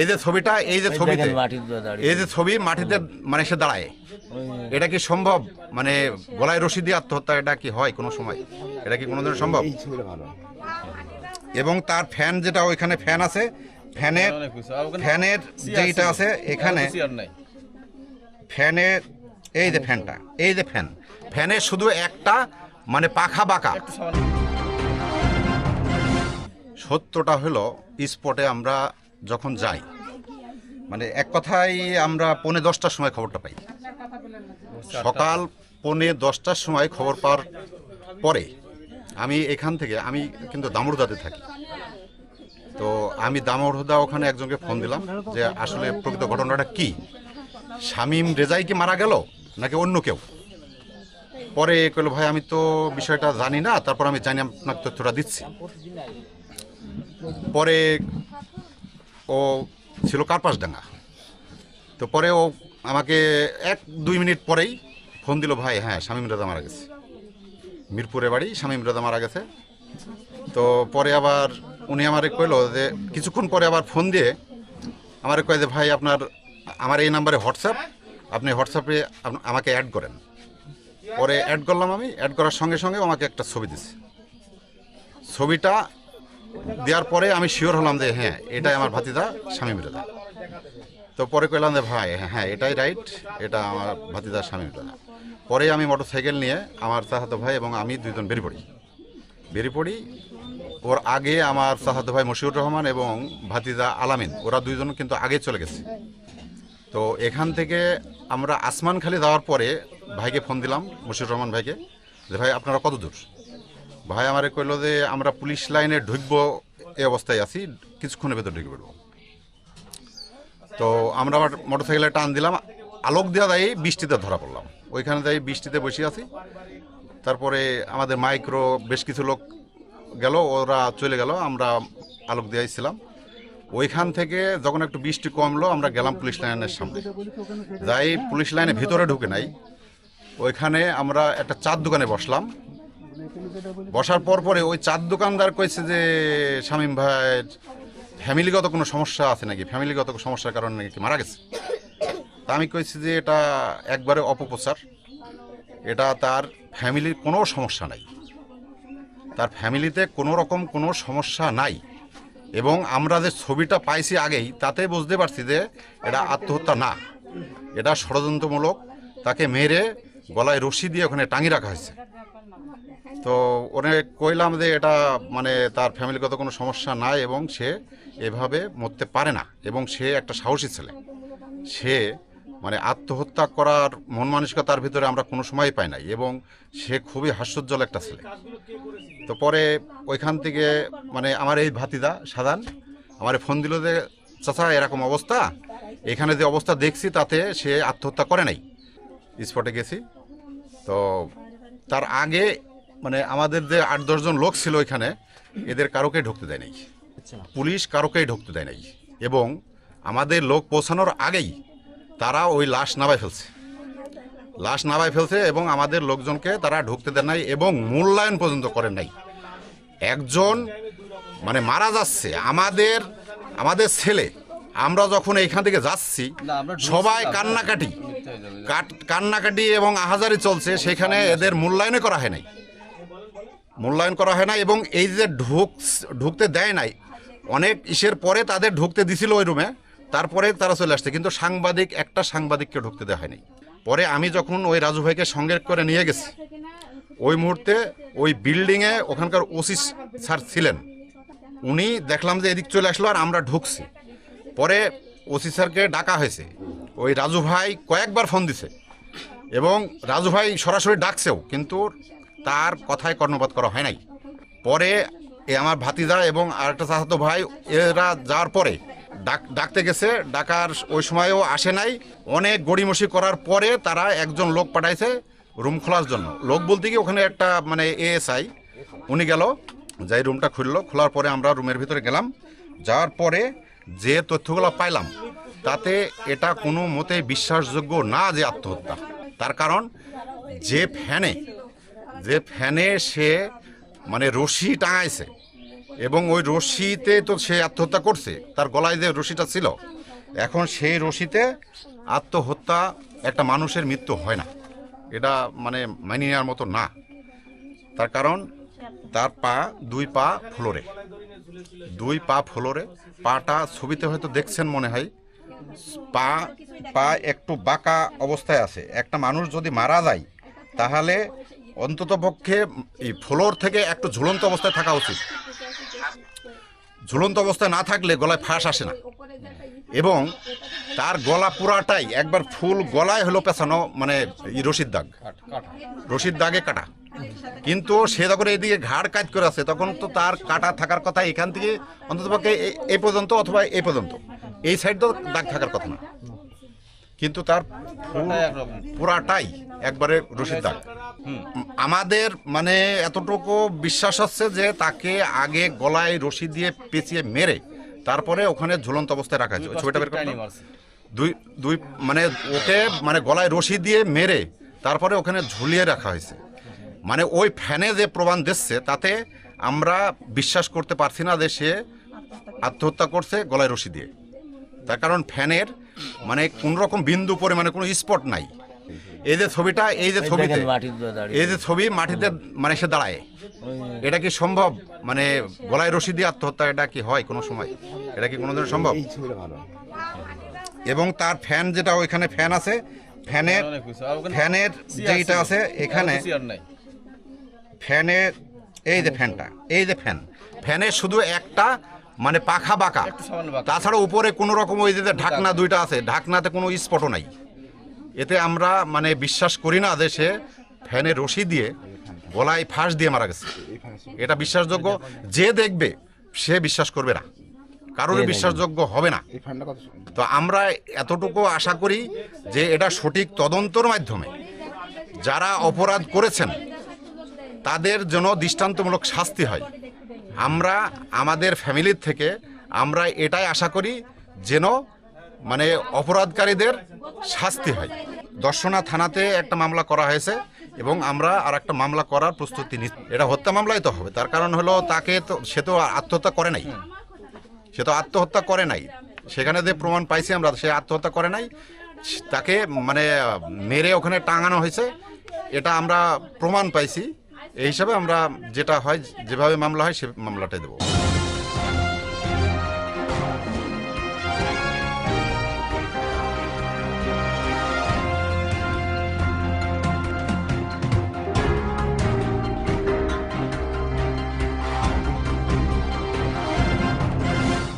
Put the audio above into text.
এই যে ছবিটা এই যে ছবিতে দাঁড়িয়ে। এই যে ছবি মাটিতে মানে সে দাঁড়ায়। এটা কি সম্ভব? মানে গলায় রশি দিয়ে আত্মহত্যা এটা কি হয় কোনো সময়? এটা কি কোনোদিন সম্ভব? এবং তার ফ্যান যেটা ওইখানে ফ্যান আছে। ফ্যানের ফ্যানের যেটা আছে। এখানে ফ্যানের এই যে ফ্যানটা এই যে ফ্যান। ফ্যানের শুধু একটা মানে পাখা বাঁকা। সত্যটা হলো স্পটে আমরা যখন যাই মানে এক কথায় আমরা পৌনে দশটার সময় খবরটা পাই। সকাল পৌনে দশটার সময় খবর পাওয়ার পরে আমি এখান থেকে, আমি কিন্তু দামুরদাতে থাকি। তো আমি দামোরদা ওখানে একজনকে ফোন দিলাম যে, আসলে প্রকৃত ঘটনাটা কি? শামীম রেজাই কি মারা গেল, নাকি অন্য কেউ? পরে কইল, ভাই, আমি তো বিষয়টা জানি না, তারপর আমি জানি আপনার তথ্যটা দিচ্ছি। পরে ও ছিল কার্পাসডাঙ্গা তো পরে ও আমাকে এক, দুই মিনিট পরেই ফোন দিল, ভাই হ্যাঁ শামীম রেজা মারা গেছে। মিরপুরে বাড়ি শামীম রেজা মারা গেছে। তো পরে আবার উনি আমারে কইলো যে, কিছুক্ষণ পরে আবার ফোন দিয়ে আমারে কয় যে, ভাই, আপনার, আমার এই নাম্বারে হোয়াটসঅ্যাপ, আপনি হোয়াটসঅ্যাপে আমাকে অ্যাড করেন। পরে অ্যাড করলাম আমি, অ্যাড করার সঙ্গে সঙ্গে আমাকে একটা ছবি দিছে। ছবিটা দেওয়ার পরে আমি শিওর হলাম যে হ্যাঁ এটাই আমার ভাতিদা স্বামী রেজা তো পরে কইলাম যে, ভাই হ্যাঁ হ্যাঁ এটাই রাইট এটা আমার ভাতিদা স্বামী রেজা পরে আমি মোটর সাইকেল নিয়ে আমার চাহাতো ভাই এবং আমি দুইজন বেরিয়ে পড়ি বেরিয়ে পড়ি ওর আগে আমার চাহাতো ভাই মশিউর রহমান এবং ভাতিজা আলামিন, ওরা দুইজন কিন্তু আগে চলে গেছে। তো এখান থেকে আমরা আসমানখালি যাওয়ার পরে ভাইকে ফোন দিলাম, মশিউর রহমান ভাইকে, যে, ভাই, আপনারা কত দূর? ভাই আমারে কইলো যে, আমরা পুলিশ লাইনে ঢুকবো, এই অবস্থায় আছি, কিছুক্ষণের ভেতর ঢুকে পড়ব। তো আমরা আবার মোটর সাইকেলে টান দিলাম, আলোক দেওয়া দেয় বৃষ্টিতে ধরা পড়লাম। ওইখানে যাই বৃষ্টিতে বসে আছি। তারপরে আমাদের মাইক্রো বেশ কিছু লোক গেল, ওরা চলে গেল, আমরা আলোক দিয়েছিলাম ওইখান থেকে যখন একটু বৃষ্টি কমলো, আমরা গেলাম পুলিশ লাইনের সামনে। যাই পুলিশ লাইনে ভিতরে ঢুকে নাই, ওইখানে আমরা একটা চার দোকানে বসলাম। বসার পর পরে ওই চার দোকানদার কইছে যে, শামীম ভাইয়ের ফ্যামিলিগত কোনো সমস্যা আছে নাকি? ফ্যামিলিগত সমস্যার কারণে নাকি মারা গেছে? তা আমি কয়েছি যে, এটা একবারে অপপ্রচার। এটা তার ফ্যামিলির কোনো সমস্যা নাই। তার ফ্যামিলিতে কোনো রকম কোনো সমস্যা নাই। এবং আমরা যে ছবিটা পাইছি আগেই, তাতে বুঝতে পারছি যে, এটা আত্মহত্যা না। এটা ষড়যন্ত্রমূলক, তাকে মেরে গলায় রশি দিয়ে ওখানে টাঙিয়ে রাখা হয়েছে। তো অনেক কইলাম যে এটা মানে তার ফ্যামিলিগত কোনো সমস্যা নাই এবং সে এভাবে মরতে পারে না এবং সে একটা সাহসী ছেলে। সে মানে আত্মহত্যা করার মন মানসিকতার ভিতরে আমরা কোনো সময় পাই নাই এবং সে খুবই হাস্যোজ্জ্বল একটা ছেলে। তো পরে ওইখান থেকে মানে আমার এই ভাতিদা সাধারণ আমার ফোন দিল যে, চাচা, এরকম অবস্থা? এখানে যে অবস্থা দেখছি তাতে সে আত্মহত্যা করে নাই। স্পটে গেছি। তো তার আগে মানে আমাদের যে আট দশজন লোক ছিল ওইখানে এদের কারোকে ঢুকতে দেয় নাই। পুলিশ কারোকেই ঢুকতে দেয় নাই। এবং আমাদের লোক পৌঁছানোর আগেই তারা ওই লাশ নামায় ফেলছে। লাশ নামায় ফেলছে এবং আমাদের লোকজনকে তারা ঢুকতে দেয় নাই এবং মূল্যায়ন পর্যন্ত করেন নাই। একজন মানে মারা যাচ্ছে। আমাদের আমাদের ছেলে আমরা যখন এইখান থেকে যাচ্ছি সবাই কান্নাকাটি। কাট- কান্নাকাটি এবং আহাজারি চলছে সেখানে এদের মূল্যায়নে করা হয় নাই। মূল্যায়ন করা হয় না এবং এই যে ঢুক, ঢুকতে দেয় নাই, অনেক ইসের পরে তাদের ঢুকতে দিছিল ওই রুমে তারপরে তারা চলে আসছে। কিন্তু সাংবাদিক, একটা সাংবাদিককে ঢুকতে দেওয়া হয়নি। পরে আমি যখন ওই রাজু ভাইকে সঙ্গে করে নিয়ে গেছি, ওই মুহূর্তে ওই বিল্ডিংয়ে ওখানকার ওসি স্যার ছিলেন। উনি দেখলাম যে এদিক চলে আসলো আর আমরা ঢুকছি। পরে ওসি স্যারকে ডাকা হয়েছে। ওই রাজু ভাই কয়েকবার ফোন দিছে এবং রাজু ভাই সরাসরি ডাকছেও, কিন্তু তার কথায় কর্ণপাত করা হয় নাই। পরে এ আমার ভাতিজা এবং আরেকটা চাচাতো ভাই, এরা যাওয়ার পরে ডাক, ডাকতে গেছে, ডাকার ওই সময়ও আসে নাই। অনেক গড়িমসি করার পরে তারা একজন লোক পাঠাইছে রুম খোলার জন্য। লোক বলতে কি ওখানে একটা মানে এএসআই, উনি গেল, যাই রুমটা খুললো। খোলার পরে আমরা রুমের ভিতরে গেলাম। যাওয়ার পরে যে তথ্যগুলো পাইলাম, তাতে এটা কোনো মতে বিশ্বাসযোগ্য না যে আত্মহত্যা। তার কারণ, যে ফ্যানে যে ফ্যানে সে মানে রশি টাঙাইছে। এবং ওই রশিতে তো সে আত্মহত্যা করছে, তার গলায় যে রশিটা ছিল, এখন সেই রশিতে আত্মহত্যা একটা মানুষের মৃত্যু হয় না। এটা মানে মানিয়ে নেওয়ার মতো না। তার কারণ, তার পা, দুই পা ফ্লোরে। দুই পা ফ্লোরে, পাটা ছবিতে হয়তো দেখছেন মনে হয়। পা পা একটু বাঁকা অবস্থায় আছে। একটা মানুষ যদি মারা যায়, তাহলে অন্তত পক্ষে এই ফ্লোর থেকে একটু ঝুলন্ত অবস্থায় থাকা উচিত। ঝুলন্ত অবস্থায় না থাকলে গলায় ফাঁস আসে না। এবং তার গলা পুরাটাই একবার ফুল গলায় হলো পেছানো মানে রশিদ দাগ। রশিদ দাগে কাটা। কিন্তু সে যখন এইদিকে ঘাড় কাজ করে আছে তখন তো তার কাটা থাকার কথা এখান থেকে অন্তত পক্ষে এই- এই পর্যন্ত অথবা এই পর্যন্ত। এই সাইড তো দাগ থাকার কথা না। কিন্তু তার পুরাটাই একবারে রশিদ দাগ। আমাদের মানে এতটুকু বিশ্বাস হচ্ছে যে তাকে আগে গলায় রশি দিয়ে পেঁচিয়ে মেরে তারপরে ওখানে ঝুলন্ত অবস্থায় রাখা হয়েছে ওই ছবিটা বের দুই দুই মানে ওকে মানে গলায় রশি দিয়ে মেরে তারপরে ওখানে ঝুলিয়ে রাখা হয়েছে। মানে ওই ফ্যানে যে প্রমাণ দিচ্ছে তাতে আমরা বিশ্বাস করতে পারছি না যে সে আত্মহত্যা করছে গলায় রশি দিয়ে। তার কারণ ফ্যানের মানে কোন রকম বিন্দু পরিমাণে কোনো স্পট নাই। এই যে ছবিটা এই যে ছবিতে এই যে ছবি মাটিতে মানে সে দাঁড়ায়। এটা কি সম্ভব? মানে গলায় রশি দিয়ে আত্মহত্যা এটা কি হয় কোনো সময়? এটা কি কোনোদিন সম্ভব? এবং তার ফ্যান যেটা ওইখানে ফ্যান আছে। ফ্যানের ফ্যানের যেটা আছে। এখানে ফ্যানের এই যে ফ্যানটা এই যে ফ্যান। ফ্যানের শুধু একটা মানে পাখা বাঁকা। তাছাড়া উপরে কোনো রকম ওই যে ঢাকনা দুইটা আছে ঢাকনাতে কোনো স্পটও নাই। এতে আমরা মানে বিশ্বাস করি না সে ফ্যানে রশি দিয়ে গলায় ফাঁস দিয়ে মারা গেছে। এটা বিশ্বাসযোগ্য যে দেখবে সে বিশ্বাস করবে না। কারোর বিশ্বাসযোগ্য হবে না। তো আমরা এতটুকু আশা করি যে এটা সঠিক তদন্তর মাধ্যমে। যারা অপরাধ করেছেন তাদের জন্য দৃষ্টান্তমূলক শাস্তি হয়। আমরা আমাদের ফ্যামিলির থেকে আমরা এটাই আশা করি যেন মানে অপরাধকারীদের শাস্তি হয়। দর্শনা থানাতে একটা মামলা করা হয়েছে এবং আমরা আর একটা মামলা করার প্রস্তুতি নিচ্ছি। এটা হত্যা মামলাই তো হবে, তার কারণ হলো তাকে তো, সে তো আত্মহত্যা করে নাই। সে তো আত্মহত্যা করে নাই। সেখানে যে প্রমাণ পাইছি আমরা, সে আত্মহত্যা করে নাই। তাকে মানে মেরে ওখানে টাঙানো হয়েছে। এটা আমরা প্রমাণ পাইছি। এই হিসাবে আমরা যেটা হয়, যেভাবে মামলা হয় সে মামলাটাই দেবো।